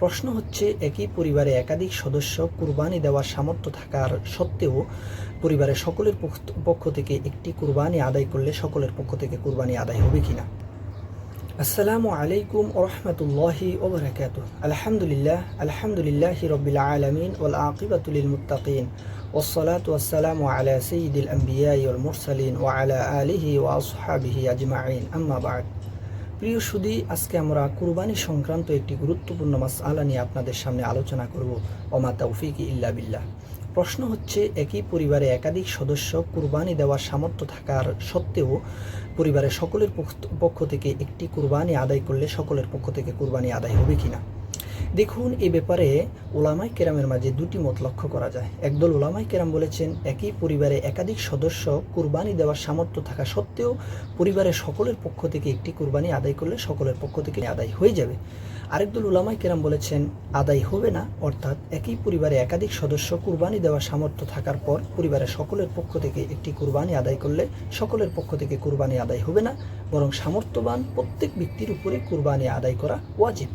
প্রশ্ন হচ্ছে, একই পরিবারে একাধিক সদস্য কুরবানি দেওয়ার সামর্থ্য থাকার সত্ত্বেও পরিবারের সকলের পক্ষ থেকে একটি কুরবানি আদায় করলে সকলের পক্ষ থেকে কুরবানি আদায় হবে কি না আসসালামু আলাইকুম ওরহমতুল্লাহি ওবরাকাত আলহামদুলিল্লাহ আলহামদুলিল্লাহ রবিল আলমিন ওল আকিবাতুলিল মুতাকিন ওসলাত ওসালাম আলা সঈদুল আম্বিয়াই ওল মুরসালিন ও আলা আলিহি ওয়া আসহাবিহি আজমাইন। আম্মাবাদ প্রিয় সুদী, আজকে আমরা কুরবানি সংক্রান্ত একটি গুরুত্বপূর্ণ মাস আলা নিয়ে আপনাদের সামনে আলোচনা করব। অমাতা তৌফিক ইল্লা বিল্লাহ। প্রশ্ন হচ্ছে, একই পরিবারে একাধিক সদস্য কুরবানি দেওয়ার সামর্থ্য থাকার সত্ত্বেও পরিবারের সকলের পক্ষ- পক্ষ থেকে একটি কুরবানি আদায় করলে সকলের পক্ষ থেকে কুরবানি আদায় হবে কিনা? দেখুন এ ব্যাপারে ওলামাই কেরামের মাঝে দুটি মত লক্ষ্য করা যায়। একদল ওলামাই কেরাম বলেছেন, একই পরিবারে একাধিক সদস্য কুরবানি দেওয়ার সামর্থ্য থাকা সত্ত্বেও পরিবারের সকলের পক্ষ থেকে একটি কুরবানি আদায় করলে সকলের পক্ষ থেকে আদায় হয়ে যাবে। আরেকদল উলামাই কেরাম বলেছেন, আদায় হবে না, অর্থাৎ একই পরিবারে একাধিক সদস্য কুরবানি দেওয়ার সামর্থ্য থাকার পর পরিবারের সকলের পক্ষ থেকে একটি কুরবানি আদায় করলে সকলের পক্ষ থেকে কুরবানি আদায় হবে না, বরং সামর্থ্যবান প্রত্যেক ব্যক্তির উপরে কুরবানি আদায় করা ওয়াজিব।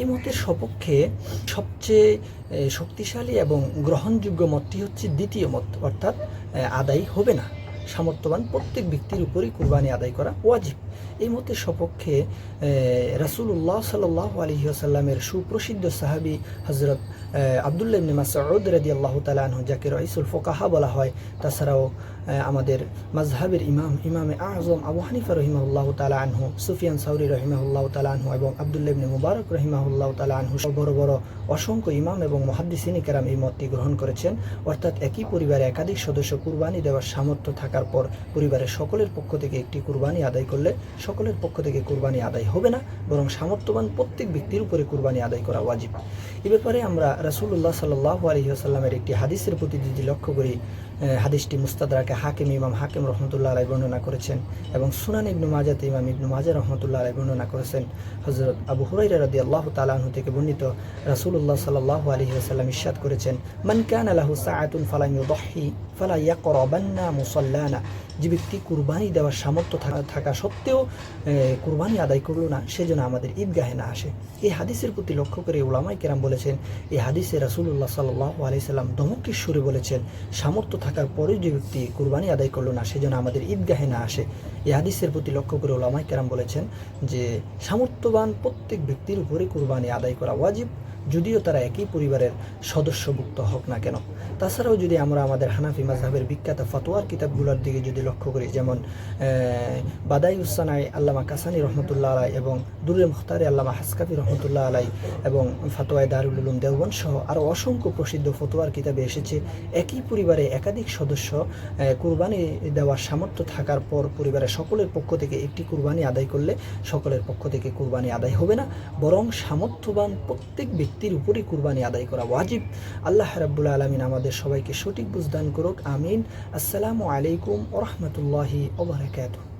এই মতের সপক্ষে সবচেয়ে শক্তিশালী এবং গ্রহণযোগ্য মতটি হচ্ছে দ্বিতীয় মত, অর্থাৎ আদায় হবে না। সামর্থ্যবান প্রত্যেক ব্যক্তির উপরই কুরবানি আদায় করা ওয়াজিব। এই মতের সপক্ষে রাসুল্লাহ সাল্লাহ আলহিহাসাল্লামের সুপ্রসিদ্ধ সাহাবি হজরত আবদুল্লাহ ইবনে মাসউদ রাদিয়াল্লাহু তাআলা আনহু, যাকে রাইসুল ফোকাহা বলা হয়, তাছাড়াও আমাদের মাজহাবের ইমাম, ইমামে আজম আবু হানিফা রহিমাহুল্লাহ তালা আনহু, সুফিয়ান সাউরি রহিমাহুল্লাহ তালা আনহু এবং আবদুল্লাহ ইবনে মুবারক রহিমাহুল্লাহ তালা আনহু বড় বড় অসংখ্য ইমাম এবং মহাদ্দিসিনী কেরাম এই মতটি গ্রহণ করেছেন। অর্থাৎ একই পরিবারে একাধিক সদস্য কুরবানি দেওয়ার সামর্থ্য থাকার পর পরিবারের সকলের পক্ষ থেকে একটি কুরবানি আদায় করলে সকলের পক্ষ থেকে কুরবানি আদায় হবে না, বরং সামর্থ্যবান প্রত্যেক ব্যক্তির উপরে কুরবানি আদায় করা ওয়াজিব। এ ব্যাপারে আমরা রাসুল্লাহ সাল্লাহ আলহিহাসাল্লামের একটি হাদিসের প্রতি যদি লক্ষ্য করি। হাদিসটি মুস্তাদরাকে হাকিম ইমাম হাকিম রহমতুল্লাহ আলাই বর্ণনা করেছেন এবং সুনান ইবনু মাজাতে ইমাম ইবনু মাজা রহমতুল্লাহ আলাই বর্ণনা করেছেন। হজরত আবু হুরাইরা রাদি আল্লাহ তালাহু থেকে বর্ণিত রাসূলুল্লাহ সাল্লাহ আলহি আসাল্লাম ইরশাদ করেছেন, মান কান আলাহু সাআতুন ফালা ইউদহি ফালা ইয়াকরাবান্না মুসাল্লানা। যে ব্যক্তি কুরবানি দেওয়ার সামর্থ্য থাকা- সত্ত্বেও কুরবানি আদায় করল না, সেজন্য আমাদের ঈদগাহে না আসে। এই হাদিসের প্রতি লক্ষ্য করে ওলামাই কেরাম বলেছেন এই হাদিসে রাসূলুল্লাহ সাল্লাহ আলাইসাল্লাম ধমকের সুরে বলেছেন, সামর্থ্য থাকার পরেও যে ব্যক্তি কুরবানি আদায় করল না সেজন্য আমাদের ঈদগাহে না আসে। এই হাদিসের প্রতি লক্ষ্য করে ওলামাই কেরাম বলেছেন যে, সামর্থ্যবান প্রত্যেক ব্যক্তির উপরে কুরবানি আদায় করা ওয়াজিব। যদিও তারা একই পরিবারের সদস্যভুক্ত হোক না কেন। তাছাড়াও যদি আমরা আমাদের হানাফি মাজহাবের বিখ্যাত ফতোয়ার কিতাবগুলোর দিকে যদি লক্ষ্য করি, যেমন বাদাই উসানাই আল্লামা কাসানি রহমতুল্লাহ আলাই এবং দুরে মুখতারে, আল্লামা হাসকাফি রহমতুল্লাহ আলাই এবং ফাতোয়ায় দারুল উলুম দেওবন সহ আরও অসংখ্য প্রসিদ্ধ ফতোয়ার কিতাবে এসেছে। একই পরিবারে একাধিক সদস্য কুরবানি দেওয়ার সামর্থ্য থাকার পর পরিবারের সকলের পক্ষ থেকে একটি কুরবানি আদায় করলে সকলের পক্ষ থেকে কুরবানি আদায় হবে না। বরং সামর্থ্যবান প্রত্যেক ব্যক্তির উপরই কুরবানি আদায় করা ওয়াজিব। আল্লাহ রাব্বুল আলমিন আমাদের সবাইকে সঠিক বুঝদান করুক, আমিন। আসসালামু আলাইকুম ওরহমতুল্লাহি ওবরাকাতুহ